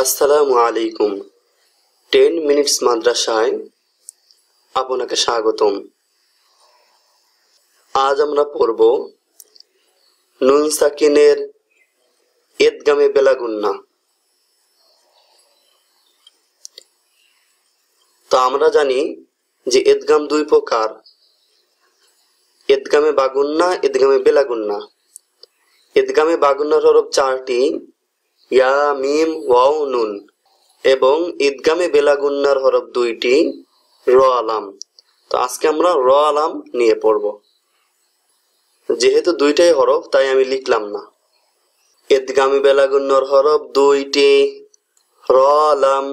আসসালামু আলাইকুম। Ten minutes মাদ্রাসায় আপনাকে স্বাগতম। আজ আমরা পড়ব নুন সাকিনের এদগামে বেলাগুন্না। তো আমরা জানি যে এদগাম দুই প্রকার। এদগামে বাগুন্না এদগামে বেলাগুন্না। এদগামে বাগুন্নার হরফ চারটি। ইয়া মিম ওয়াও নুন। এবং ঈদগামে বেলাগুন্নার হরফ দুইটি র আলাম। তো আজকে আমরা র আলাম নিয়ে পড়ব। যেহেতু দুইটাই হরফ, তাই আমি লিখলাম না। ঈদগামে বেলাগুন্নার হরফ দুইটি র আলাম।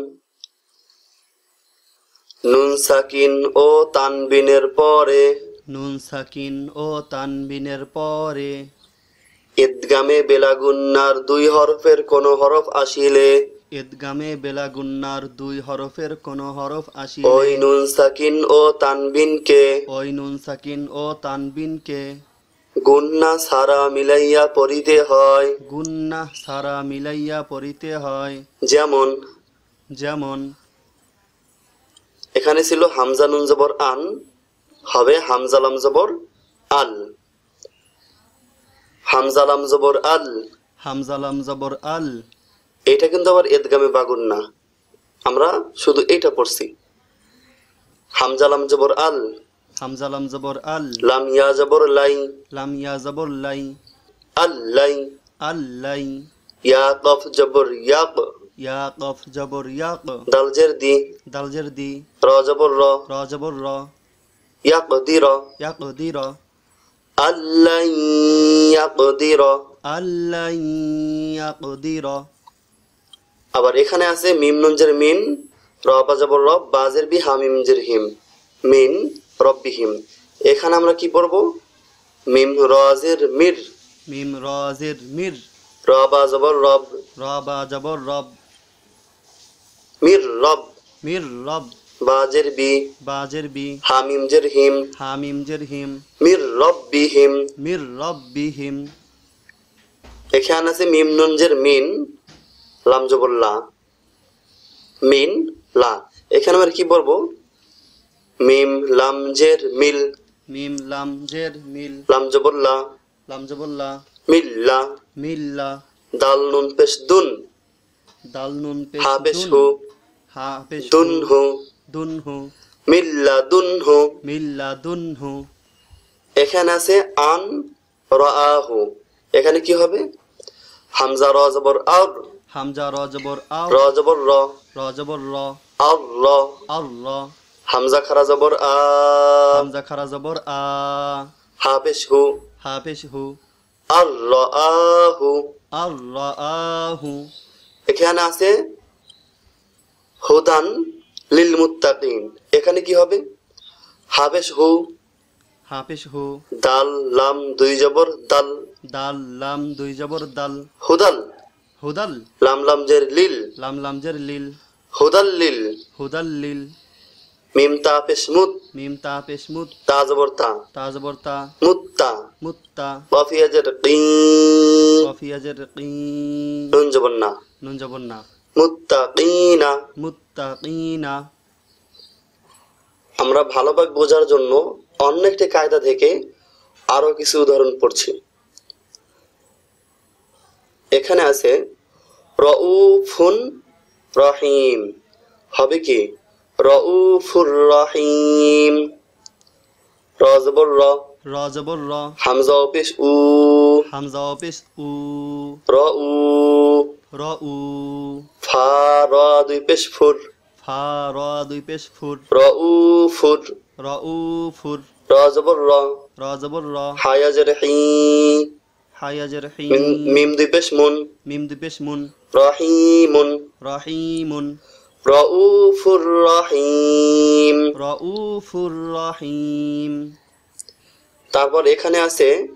নুন সাকিন ও তানবিনের পরে। নুন সাকিন ও তানবিনের পরে। ঈদগামে বেলাগুন্নার দুই হরফের কোন হরফ আসিলে। ঈদগামে বেলাগুন্নার দুই হরফের কোন হরফ আসি ওই নুন সাকিন ও তানবিনকে ওই নুন সাকিন ও তানবিনকে গুন্না সারা মিলাইয়া পড়িতে হয়। গুন্না সারা মিলাইয়া পড়িতে হয়। যেমন যেমন এখানে ছিল হামজা নুন জবর আন হবে হামজালাম জবর আল। হামজালাম জবর আল। হামজালাম জবর আল। এটা কিন্তু আবার এদগামে বাগুন না। আমরা শুধু এটা পড়ছি। হামজালাম জবর আল। হামজালাম জবর আল। লাম ইয়া জবর লাই। লাম ইয়া জবর লাই। আল লাই। আল লাই। ইয়া কফ জবর ইয়াক। ইয়া কফ জবর ইয়াক। দালজের দি। দালজের দি। র জবর র। র জবর র। ইয়াক দি র। ইয়াক দি র। আবার এখানে আছে মিম নুনজের মিন র বাজাবর রব বাজের বি হামিম জের হিম মিন রব্বি হিম। এখানে আমরা কি পড়ব? মিম রাজের মির। মিম রাজের মির। রব জবর রব। মির রব। মির রব। বাজের বি। বাজের বি। হামিম জের হিম। হামিম জের হিম। মির রব্বি হিম মির রব্বি হিম এখানে আছে মিম নুনজের মিন লাম লা। মিন লা। এখানে আমরা কি পড়ব মিম লাম জের মিল। মিম লাম জের মিল লাম লা। লাম জবল্লা মিল্লা মিল্লা দাল নুন পেশ দুন। দাল নুন পেশ হা পেশ। হু। হা পেশ দুন হু। দুন হু। মিল্লা দুন হু। মিল্লা দুন হু। এখানে আছে আন রাহু এখানে কি হবে? হামজা র জবর আর। হামজা র জবর আও। র জবর র। র জবর র। আর র। আর র। হামজা খারা জবর আ। হামজা খারা জবর আ। হা। পেশ হু। হা পেশ হু। আর রাহু আর র আহু এখানে আছে হুদান লিল মুত্তাকিন। এখানে কি হবে? হাবেশ হু। হা পেশ হু। দাল লাম দুই জবর দাল। দাল লাম দুই জবর দাল। হুদাল। হুদাল। লাম লাম জের লিল। লাম লাম জের লিল। হুদাল লিল। হুদাল লিল। মিম তা পেশ মুত। মিম তা পেশ মুত। তা জবর তা। তা জবর তা। মুত্তা মুত্তা ওয়াফিয়া জের কি। কফিয়া জের কি। নুন জবর না। নুন জবর না। মুত্তাকিনা মুত্তাকিনা আমরা ভালোভাবে বোঝার জন্য অন্য একটি কায়দা থেকে আরও কিছু উদাহরণ পড়ছি। এখানে আছে রউফুন রহিম। হবে কি? রউফুর রহিম। রজবর র। র জবর র। হামজা অফিস উ। হামজা পেশ উ। র উ। র উ। ফা র দুই পেশ ফুর। ফা র দুই পেশ ফুর। র উ ফুর র। রজবর র। হায়াজের হি হায়া জের হি মিম- পেশ মুন। মিম দুই পেশ মুন। রহিমুন। রহিমুন। রউফুর রহিম। রউফুর রহিম। তারপর এখানে আছে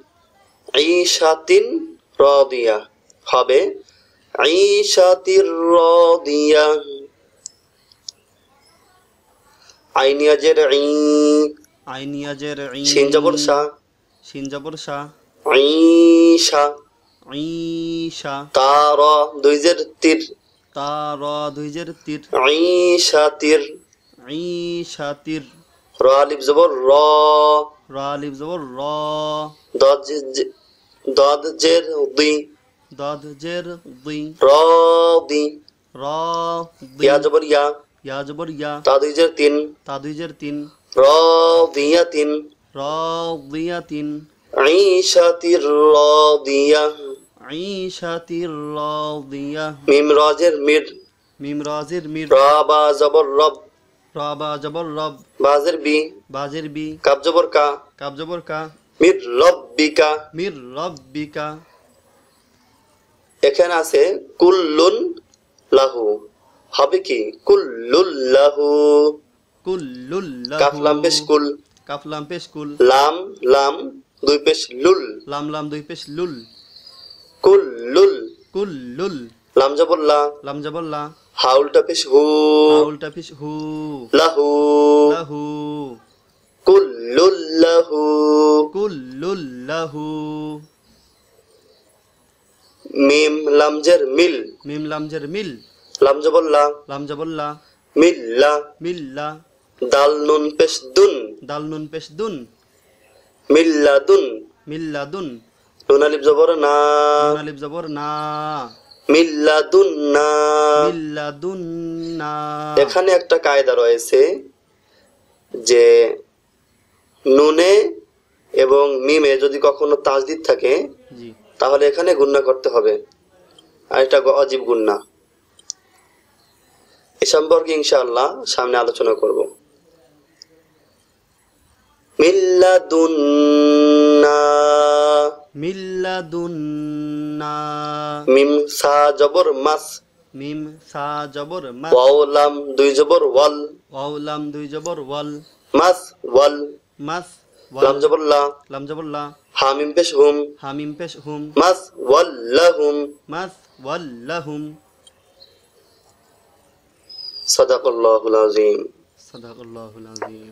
ঈশাতিন রদিয়া। হবে ঈশাতির রদিয়া। আইনিয়াজের ই আইনিয়াজের ই শিন জবর সা শিন জবর শা ঈশা ঈশা তার দুই জের তীর। তা র দুই জের তির। ঈশাতির ঈশাতির র আলিফ জবর র। র আলিফ জবর র। দদ জের দি দাদ জের দুই। র দি র ইয়া জবর ইয়া। ইয়া জবর ইয়া তা দুই জের তিন তা দুই জের তিন র দিয়া তিন র দিয়া তিন ঈশাতির র দিয়া ঈশাতির র দিয়া মিম রজের মির মিম রাজের মির র বা জবর রব রাবা জবর রব বাজের বি বাজের বি কাব জবর কা কাব জবর কা মির রব্বিকা মির রব্বিকা এখানে আছে কুল্লুন লাহু। হবে কি? কুল্লুল্লাহু। কুল্লুল্লাহু। কাফ লাম পেশ কুল। কাফ লাম পেশ কুল। লাম লাম দুই পেশ লুল। লাম লাম দুই পেশ লুল। কুল্লুল। কুল্লুল। লাম জবর লা লাম জবর লা হাউলটা পেশ হু। উল্টা পেশ হু। লাহু। লাহু। কুল্লুল লাহু কুল্লুল্লাহু। মিম লামজের মিল। মিম লাম জের মিল। লাম জবর মিল্লা। মিল্লা। দাল নুন পেশ দুন। দাল নুন পেশ দুন। মিল্লাদুন মিল্লাদুন নুন আলিফ জবর না। নুন আলিফ জবর না। মিল্লাদুন না। মিল্লাদুন না। এখানে একটা কায়দা রয়েছে যে নুনে এবং মিমে যদি কখনো তাজদিদ থাকে তাহলে এখানে গুন্না করতে হবে। আর এটা অজীব গুন্না। এ সম্পর্কে ইনশাআল্লাহ সামনে আলোচনা করব। মিল্লাদুন্না। মিল্লাদুন্না। মিম সা জবর মাস। মিম সা জবর মা ওয়াও দুই জবর ওয়াল। ওয়াও লাম দুই জবর ওয়াল। মাস ওয়াল। মাস লাম জবর লা। লাম জবর লা। হামিম পেশ হুম। হামিম পেশ হুম। মাস ওয়াল্লাহুম মাস ওয়াল্লাহুম صدق اللہ العظیم. صدق اللہ العظیم.